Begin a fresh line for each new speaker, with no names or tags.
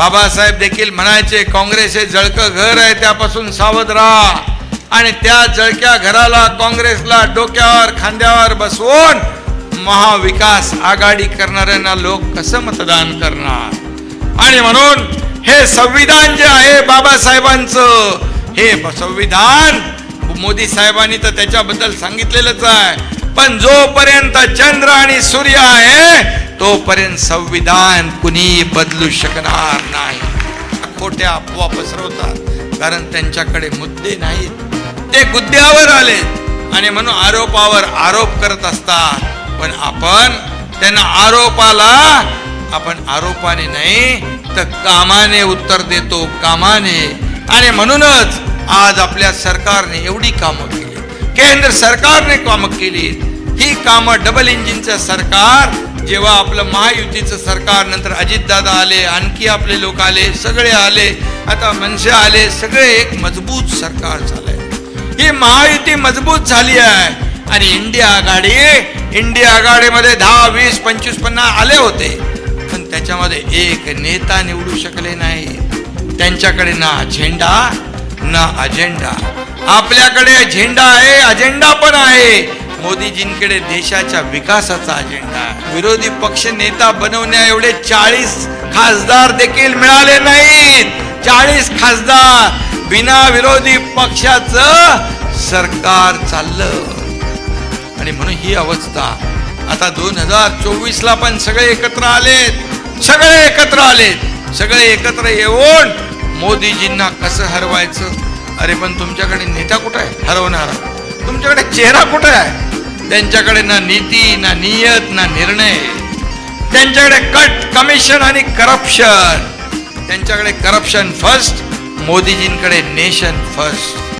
बाबासाहेब देखील म्हणायचे काँग्रेस हे जळकं घर आहे त्यापासून सावध राहा. आणि त्या जळक्या घराला काँग्रेसला डोक्यावर खांद्यावर बसवून महाविकास आघाडी करणाऱ्यांना लोक कसं मतदान करणार? आणि म्हणून हे संविधान जे आहे बाबासाहेबांचं हे संविधान मोदी साहेबांनी तर त्याच्याबद्दल सांगितलेलंच आहे. पण जोपर्यंत चंद्र आणि सूर्य आहे तोपर्यंत संविधान कुणीही बदलू शकणार नाही. खोट्या अफवा पसरवतात कारण त्यांच्याकडे मुद्दे नाहीत. ते गुद्द्यावर आले आणि म्हणून आरोपावर आरोप करत असतात. पण आपण त्यांना आरोपाला आपण आरोपाने नाही तर कामाने उत्तर देतो कामाने. आणि म्हणूनच आज आपल्या सरकारने एवढी कामं केली. केंद्र सरकारने कामं केली. ही कामं डबल इंजिनचं सरकार जेव्हा आपलं महायुतीचं सरकार नंतर अजितदादा आले आणखी आपले लोक आले सगळे आले आता मनसे आले सगळे एक मजबूत सरकार झालंय. ही महायुती मजबूत झाली आहे. आणि इंडिया आघाडी इंडिया आघाडीमध्ये दहा वीस पंचवीस पन्नास आले होते. पण त्याच्यामध्ये एक नेता निवडू शकले नाही. त्यांच्याकडे ना झेंडा ना अजेंडा. आपल्याकडे झेंडा आहे अजेंडा पण आहे. मोदीजींकडे देशाच्या विकासाचा अजेंडा विरोधी पक्ष नेता बनवण्या एवढे चाळीस खासदार देखील मिळाले नाहीत. चाळीस खासदार बिना विरोधी पक्षाचं सरकार चाललं. आणि म्हणून ही अवस्था. आता दोन हजार चोवीस ला पण सगळे एकत्र आलेत. सगळे एकत्र आलेत. सगळे एकत्र येऊन मोदीजींना कसं हरवायचं? अरे पण तुमच्याकडे नेता कुठं आहे? हरवणारा. तुमच्याकडे चेहरा कुठं आहे? त्यांच्याकडे ना नीती ना नियत ना निर्णय. त्यांच्याकडे कट कमिशन आणि करप्शन. त्यांच्याकडे करप्शन फर्स्ट मोदीजींकडे नेशन फर्स्ट.